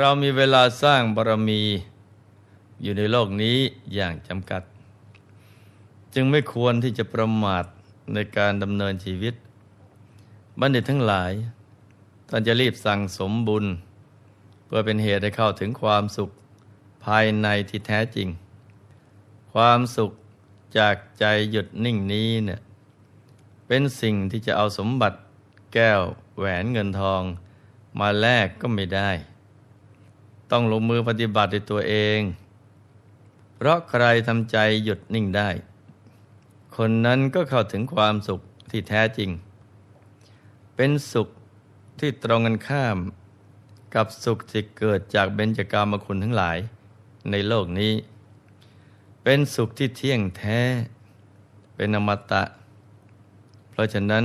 เรามีเวลาสร้างบารมี อยู่ในโลกนี้อย่างจำกัด จึงไม่ควรที่จะประมาทในการดำเนินชีวิต บัณฑิตทั้งหลายท่านจะรีบสั่งสมบุญ เพื่อเป็นเหตุให้เข้าถึงความสุขภายในที่แท้จริง ความสุขจากใจหยุดนิ่งนี้เนี่ยเป็นสิ่งที่จะเอาสมบัติแก้วแหวนเงินทอง มาแลกก็ไม่ได้ ต้องลงมือปฏิบัติด้วยตัวเอง เพราะใครทำใจหยุดนิ่งได้ คนนั้นก็เข้าถึงความสุขที่แท้จริง เป็นสุขที่ตรงกันข้าม กับสุขที่เกิดจากเบญจกามคุณทั้งหลายในโลกนี้ เป็นสุขที่เที่ยงแท้ เป็นอมตะ เพราะฉะนั้น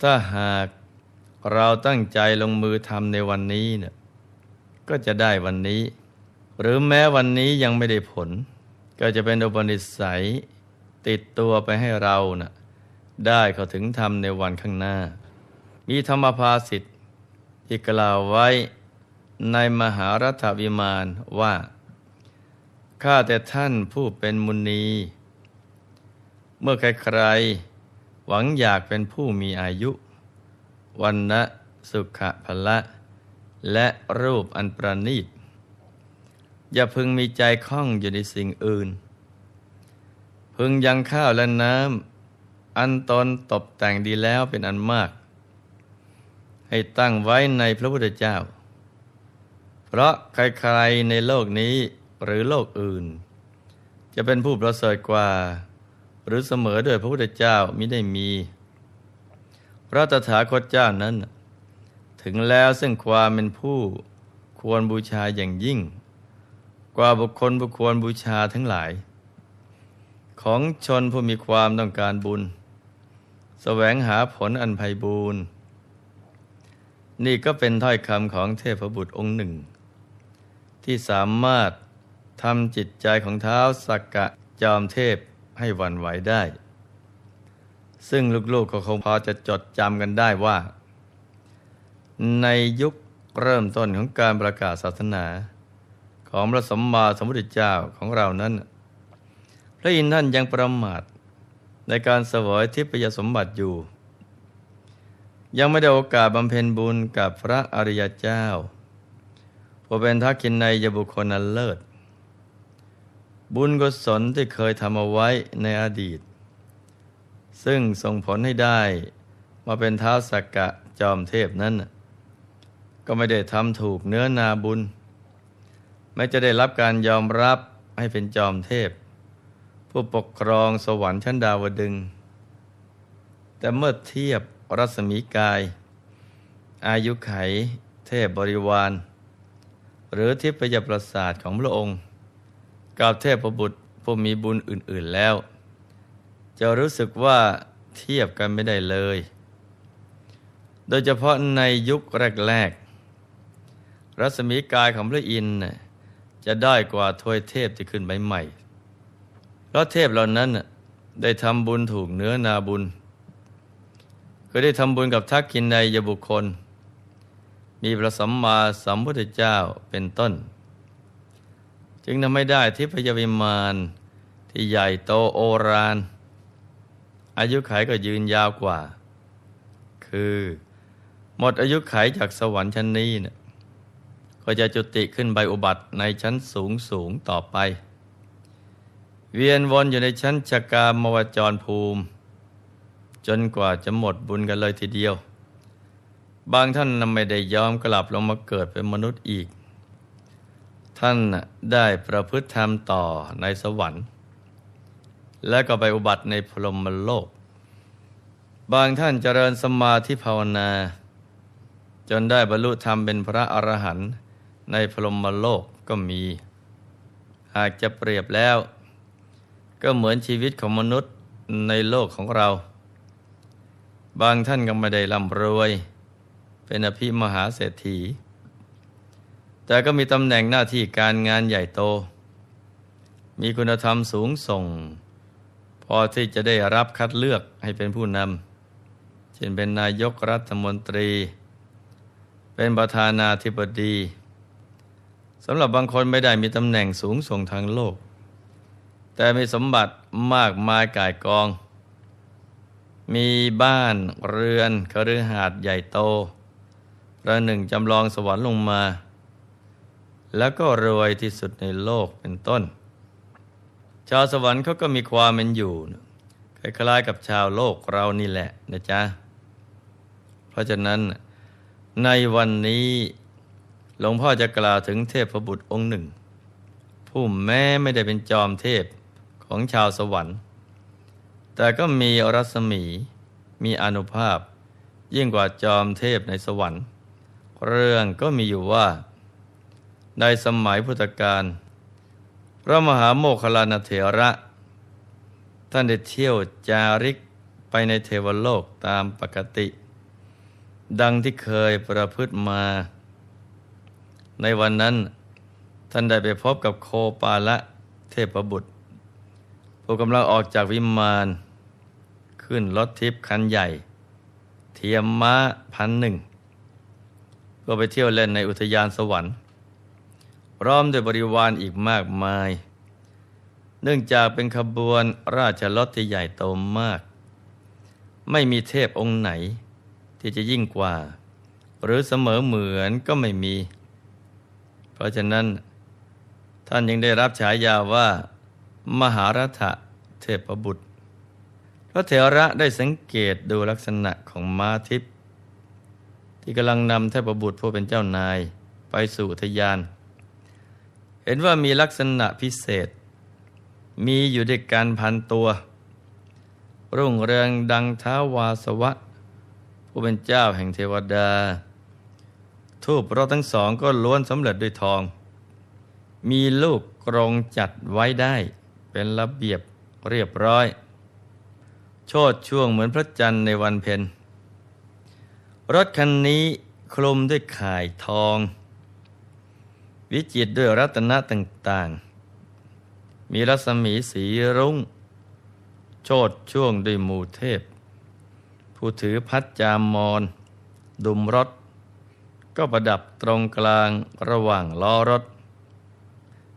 ถ้าหากเราตั้งใจลงมือทำในวันนี้เนี่ย ก็จะได้วันนี้ หรือแม้วันนี้ยังไม่ได้ผล ก็จะเป็นอุปนิสัยติดตัวไปให้เรานะ่ะได้เข้าถึงธรรมในวันข้างหน้า มีธรรมภาสิทธิ์ที่กล่าวไว้ในมหารัฐวิมานว่า ข้าแต่ท่านผู้เป็นมุนี เมื่อใครๆหวังอยากเป็นผู้มีอายุ วันนะสุขะพละ และรูปอันประณีต อย่าพึงมีใจคล้องอยู่ในสิ่งอื่น พึงยังข้าวและน้ำอันตนตกแต่งดีแล้วเป็นอันมาก ให้ตั้งไว้ในพระพุทธเจ้า เพราะใครๆในโลกนี้หรือโลกอื่น จะเป็นผู้ประเสริฐกว่า หรือเสมอด้วยพระพุทธเจ้ามิได้มี พระตถาคตเจ้านั้น ถึงแล้วซึ่งความเป็นผู้ควรบูชาอย่างยิ่ง กว่าบุคคลบุคคลบูชาทั้งหลาย ของชนผู้มีความต้องการบุญแสวงหาผลอันไพ่บูรณ์นี่ก็เป็นถ้อยคำของเทพบุตรองค์หนึ่ง ที่สามารถทำจิตใจของเท้าสักกะจอมเทพให้วันไหวได้ ซึ่งลูกๆก็คงพอจะจดจำกันได้ว่า ในยุคเริ่มต้นของการประกาศศาสนา ของพระสัมมาสัมพุทธเจ้าของเรานั้น พระอินทร์ท่านยังประมาทในการเสวยทิพยสมบัติอยู่ ยังไม่ได้โอกาสบำเพ็ญบุญกับพระอริยเจ้าผู้เป็นทักขินในยบุคคลอันเลิศ บุญกุศลที่เคยทำเอาไว้ในอดีต ซึ่งส่งผลให้ได้มาเป็นท้าสักกะจอมเทพนั้น ก็ไม่ได้ทำถูกเนื้อนาบุญ ไม่จะได้รับการยอมรับให้เป็นจอมเทพ ผู้ปกครองสวรรค์ชั้นดาวดึง แต่เมื่อเทียบรัศมีกาย อายุไข เทพบริวาร หรือทิพยประสาทของพระองค์ กับเทพบุตรผู้มีบุญอื่น ๆแล้ว จะรู้สึกว่าเทียบกันไม่ได้เลย โดยเฉพาะในยุคแรก ๆ รัศมีกายของพระอินทร์จะได้กว่าทวยเทพที่ขึ้นใใหม่เพราะเทพเหล่านั้นได้ทำบุญถูกเนื้อนาบุญก็ได้ทำบุญกับทักขินในยบุคคล มีพระสัมมาสัมพุทธเจ้าเป็นต้น จึงทำไม่ได้ทิพยวิมานที่ใหญ่โตโอรานอายุไขก็ยืนยาวกว่า คือ หมดอายุไขจากสวรรค์ชั้นนี้เนะ ก็จะจุติขึ้นใบอุบัติในชั้นสูงสูงต่อไป เวียนวนอยู่ในชั้นชกามวจรภูมิ จนกว่าจะหมดบุญกันเลยทีเดียว บางท่านไม่ได้ยอมกลับลงมาเกิดเป็นมนุษย์อีก ท่านได้ประพฤติธรรมต่อในสวรรค์ และก็ไปอุบัติในพรหมโลก บางท่านเจริญสมาธิภาวนาจนได้บรรลุธรรมเป็นพระอรหันต์ ในพรหมโลกก็มี หากจะเปรียบแล้ว ก็เหมือนชีวิตของมนุษย์ในโลกของเรา บางท่านก็ไม่ได้ร่ำรวย เป็นอภิมหาเศรษฐี แต่ก็มีตำแหน่งหน้าที่การงานใหญ่โต มีคุณธรรมสูงส่ง พอที่จะได้รับคัดเลือกให้เป็นผู้นำเช่นเป็นนายกรัฐมนตรี เป็นประธานาธิบดี สำหรับบางคนไม่ได้มีตำแหน่งสูงส่งทางโลก แต่มีสมบัติมากมายก่ายกอง มีบ้านเรือนคฤหาสน์ใหญ่โตประหนึ่งจำลองสวรรค์ลงมา แล้วก็รวยที่สุดในโลกเป็นต้น ชาวสวรรค์เขาก็มีความเป็นอยู่คล้ายๆกับชาวโลกเรานี่แหละนะจ๊ะ เพราะฉะนั้นในวันนี้ หลวงพ่อจะกล่าวถึงเทพบุตรองค์หนึ่ง ผู้แม้ไม่ได้เป็นจอมเทพของชาวสวรรค์ แต่ก็มีรัศมีมีอนุภาพ ยิ่งกว่าจอมเทพในสวรรค์ เรื่องก็มีอยู่ว่า ในสมัยพุทธกาลพระมหาโมคคลลานเถระ ท่านได้เที่ยวจาริกไปในเทวโลกตามปกติ ดังที่เคยประพฤติมา ในวันนั้นท่านได้ไปพบกับโคปาละเทพบุตร ผู้กำลังออกจากวิมาน ขึ้นรถทิพย์คันใหญ่ เทียมม้าพันหนึ่งก็ไปเที่ยวเล่นในอุทยานสวรรค์พร้อมด้วยบริวารอีกมากมาย เนื่องจากเป็นขบวนราชรถที่ใหญ่โตมาก ไม่มีเทพองค์ไหน ที่จะยิ่งกว่า หรือเสมอเหมือนก็ไม่มี เพราะฉะนั้นท่านยังได้รับฉายาว่า มหารัฐเทพบุตร พระเถระได้สังเกตดูลักษณะของม้าทิพย์ที่กำลังนำเทพบุตรผู้เป็นเจ้านายไปสู่ทยาน เห็นว่ามีลักษณะพิเศษ มีอยู่ด้วยกันพันตัว รุ่งเรืองดังท้าวาสวะ ผู้เป็นเจ้าแห่งเทวดา ทูปเราทั้งสองก็ล้วนสำเร็จด้วยทอง มีลูกกรงจัดไว้ได้ เป็นระเบียบเรียบร้อย โชดช่วงเหมือนพระจันทร์ในวันเพ็ญรถคันนี้คลุมด้วยข่ายทอง วิจิตรด้วยรัตนะต่างๆ มีรัศมีสีรุง้ง โชดช่วงด้วยหมู่เทพ ผู้ถือพัดจามมอน ดุมรถ ก็ประดับตรงกลางระหว่างล้อรถ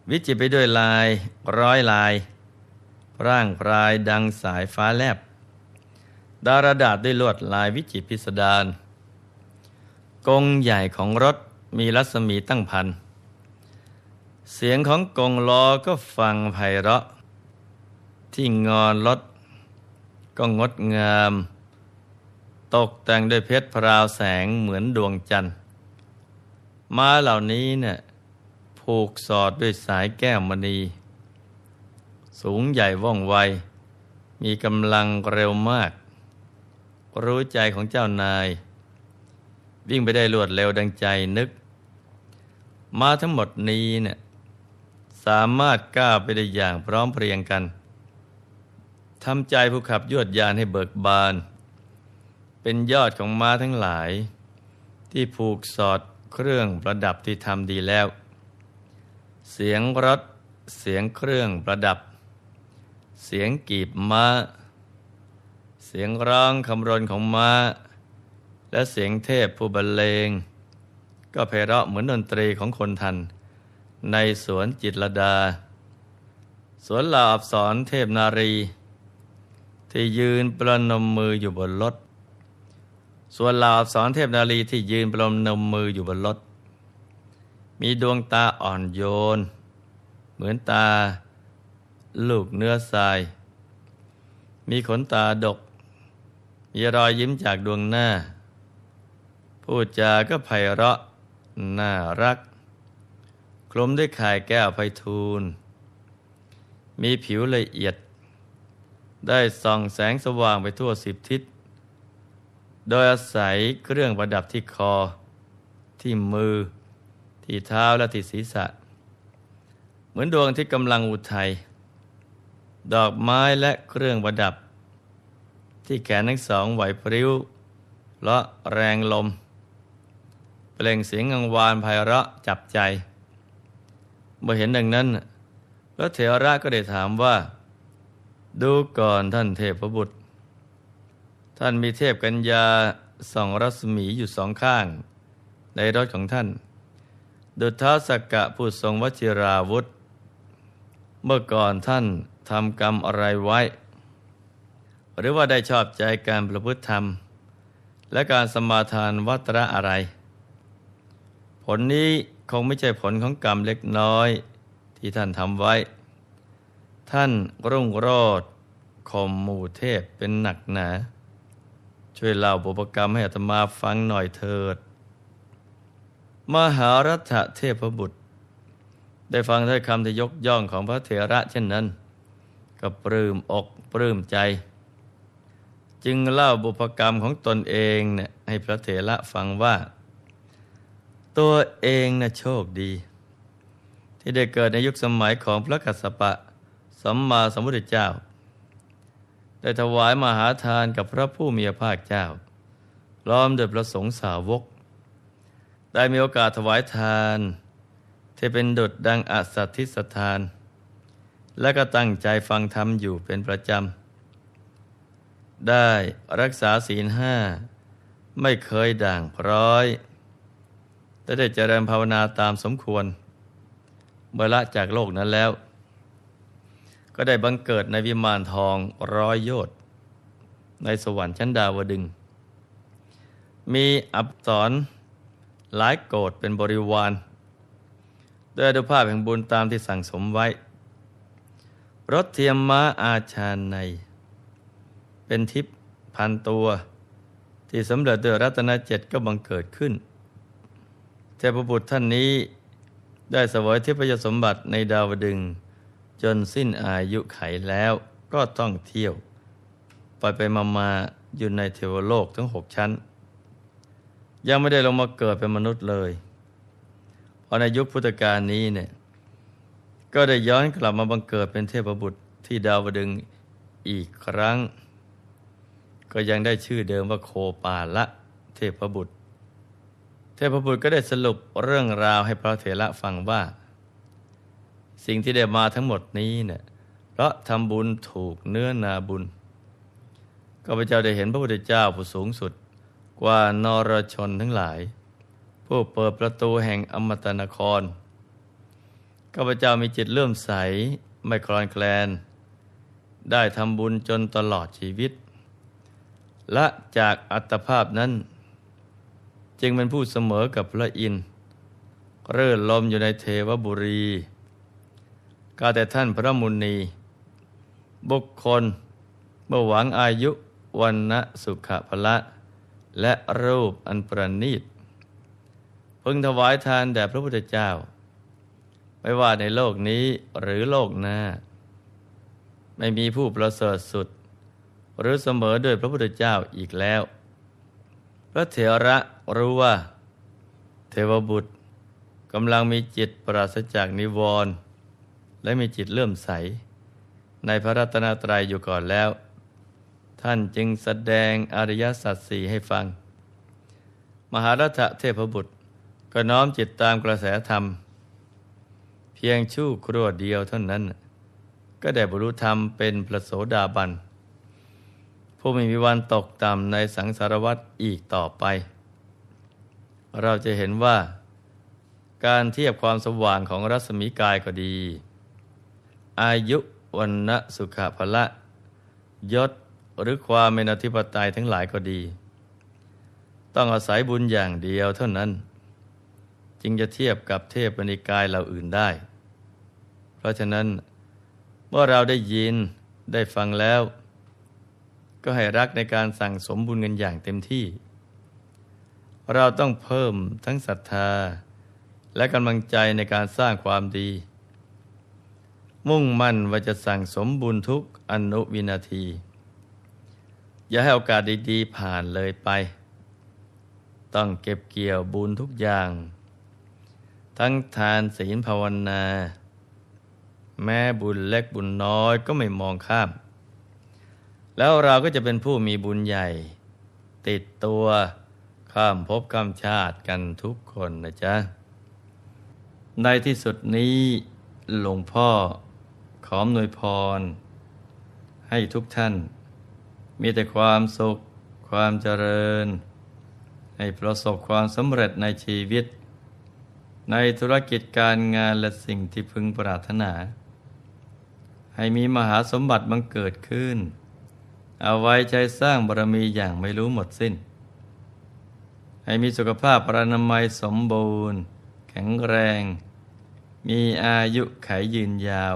วิจิตไปด้วยลายร้อยลาย ร่างปลายดังสายฟ้าแลบ ดารดาษด้วยลวดลายวิจิตพิสดารกงใหญ่ของรถมีรัศมีตั้งพัน เสียงของกงล้อก็ฟังไพเราะ ที่งอนรถก็งดงาม ตกแต่งด้วยเพชรพราวแสงเหมือนดวงจันทร์ ม้าเหล่านี้เนี่ยผูกสอดด้วยสายแก้วมณี สูงใหญ่ว่องไว มีกำลังเร็วมาก รู้ใจของเจ้านาย วิ่งไปได้รวดเร็วดังใจนึก มาทั้งหมดนี้เนี่ยสามารถก้าวไปได้อย่างพร้อมเพรียงกันทำใจผู้ขับยวดยานให้เบิกบาน เป็นยอดของม้าทั้งหลาย ที่ผูกสอด เครื่องประดับที่ทำดีแล้ว เสียงรถ เสียงเครื่องประดับ เสียงกีบม้า เสียงร้องคำรนของม้า และเสียงเทพผู้บรรเลง ก็เพเราะเหมือนดนตรีของคนทัน ในสวนจิตรดา สวนลาอับสอนเทพนารี ที่ยืนประนมมืออยู่บนรถ ส่วนลาอับสอนเทพนารีที่ยืนประนมมืออยู่บนรถ มีดวงตาอ่อนโยน เหมือนตา ลูกเนื้อทราย มีขนตาดก มีรอยยิ้มจากดวงหน้า พูดจาก็ไพเราะน่ารัก คลุมด้วยข่ายแก้วไพทูล มีผิวละเอียด ได้ส่องแสงสว่างไปทั่วสิบทิศ โดยอาศัยเครื่องประดับที่คอ ที่มือ ที่เท้าและที่ศีรษะ เหมือนดวงที่กำลังอุทัย ดอกไม้และเครื่องประดับ ที่แขนทั้งสองไหวพริ้วและแรงลม เปล่งเสียงกังวานไพเราะจับใจ เมื่อเห็นดังนั้น พระเถระก็ได้ถามว่า ดูก่อนท่านเทพบุตร ท่านมีเทพกัญญาส่องรัศมีอยู่สองข้าง ในรถของท่าน ดุจท้าสักกะผู้ทรงวชิราวุธ เมื่อก่อนท่านทำกรรมอะไรไว้ หรือว่าได้ชอบใจการประพฤติธรรม และการสมาทานวัตระอะไร ผลนี้คงไม่ใช่ผลของกรรมเล็กน้อยที่ท่านทำไว้ ท่านรุ่งโรดข่มหมู่เทพเป็นหนักหนา ช่วยเล่าบุพกรรมให้อาตมาฟังหน่อยเถิด มหารัฐเทพบุตร ได้ฟังถ้อยคำที่ยกย่องของพระเถระเช่นนั้น ก็ปลื้มอกปลื้มใจ จึงเล่าบุพกรรมของตนเองเนี่ยให้พระเถระฟังว่า ตัวเองน่ะโชคดี ที่ได้เกิดในยุคสมัยของพระกัสสปะสัมมาสัมพุทธเจ้า ได้ถวายมหาทานกับพระผู้มีพระภาคเจ้าล้อมด้วยประสงค์สาวก ได้มีโอกาสถวายทาน ที่เป็นดุจดังอัสัทธิสถาน และก็ตั้งใจฟังธรรมอยู่เป็นประจำ ได้รักษาศีลห้า ไม่เคยด่างพร้อยแต่ได้เจริญภาวนาตามสมควร เมื่อละจากโลกนั้นแล้ว ก็ได้บังเกิดในวิมานทองร้อยโยชน์ในสวรรค์ชั้นดาวดึง มีอับสรหลายโกรธเป็นบริวารด้วยอนุภาพแห่งบุญตามที่สั่งสมไว้ รถเทียมม้าอาชาใน เป็นทิพย์พันตัว ที่สำเร็จด้วยรัตนเจ็ดก็บังเกิดขึ้นเทพบุตรท่านนี้ได้เสวยทิพยสมบัติในดาวดึง จนสิ้นอายุไขแล้วก็ต้องเที่ยว ไปไปมามาอยู่ในเทวโลกทั้งหกชั้น ยังไม่ได้ลงมาเกิดเป็นมนุษย์เลยเพราะในยุคพุทธกาลนี้เนี่ยก็ได้ย้อนกลับมาบังเกิดเป็นเทพบุตรที่ดาวดึงอีกครั้ง ก็ยังได้ชื่อเดิมว่าโคปาละเทพบุตร เทพบุตรก็ได้สรุปเรื่องราวให้พระเถระฟังว่า สิ่งที่ได้มาทั้งหมดนี้เนี่ยเพราะทำบุญถูกเนื้อนาบุญก็พระเจ้าได้เห็นพระพุทธเจ้าผู้สูงสุดกว่านรชนทั้งหลาย ผู้เปิดประตูแห่งอมตะนครข้าพเจ้ามีจิตเลื่อมใสไม่คลอนแคลน ได้ทำบุญจนตลอดชีวิต และจากอัตภาพนั้น จึงเป็นผู้เสมอกับพระอินทร์เรื่อลมอยู่ในเทวบุรี กาแต่ท่านพระมุนี บุคคลเมื่อหวังอายุวันนะสุขภละ และรูปอันประณีตพึงถวายทานแด่พระพุทธเจ้า ไม่ว่าในโลกนี้หรือโลกหน้า ไม่มีผู้ประเสริฐสุด หรือเสมอด้วยพระพุทธเจ้าอีกแล้ว พระเถระรู้ว่า เทวบุตรกำลังมีจิตปราศจากนิวรณ์ และมีจิตเลื่อมใส ในพระรัตนตรัยอยู่ก่อนแล้ว ท่านจึงแสดงอริยสัจสี่ให้ฟัง มหารัฐเทพบุตรก็น้อมจิตตามกระแสธรรม เพียงชั่วครู่เดียวเท่านั้น ก็ได้บรรลุธรรมเป็นพระโสดาบัน ผู้ไม่มีวันตกต่ำในสังสารวัฏอีกต่อไป เราจะเห็นว่า การเทียบความสว่างของรัศมีกายก็ดี อายุวันณะสุขภละ ยศหรือความเป็นอธิปไตยทั้งหลายก็ดี ต้องอาศัยบุญอย่างเดียวเท่านั้น จึงจะเทียบกับเทพนิกายเหล่าอื่นได้ เพราะฉะนั้นเมื่อเราได้ยินได้ฟังแล้ว ก็ให้รักในการสั่งสมบุญเงินอย่างเต็มที่ เราต้องเพิ่มทั้งศรัทธา และกำลังใจในการสร้างความดี มุ่งมั่นว่าจะสั่งสมบุญทุกอนุวินาที อย่าให้โอกาสดีๆ ผ่านเลยไป ต้องเก็บเกี่ยวบุญทุกอย่าง ทั้งทานศีลภาวนา แม้บุญเล็กบุญน้อยก็ไม่มองข้าม แล้วเราก็จะเป็นผู้มีบุญใหญ่ ติดตัวข้ามภพข้ามชาติกันทุกคนนะจ๊ะ ในที่สุดนี้หลวงพ่อ อหน่วยพร ให้ทุกท่าน มีแต่ความสุข ความเจริญ ให้ประสบความสำเร็จในชีวิต ในธุรกิจการงานและสิ่งที่พึงปรารถนา ให้มีมหาสมบัติบังเกิดขึ้น เอาไว้ใช้สร้างบารมีอย่างไม่รู้หมดสิ้น ให้มีสุขภาพปรานามัยสมบูรณ์ แข็งแรงมีอายุไขยืนยาว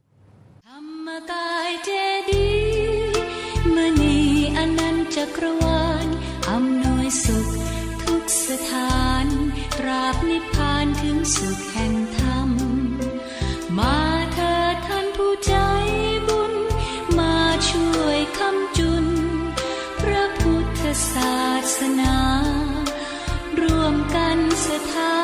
กรวาลอำนวยสุขทุกสถานตราบนิพพานถึงสุขแห่งธรรม มาเถิดท่านผู้ใจบุญ มาช่วยคำจุน พระพุทธศาสนารวมกันสถาน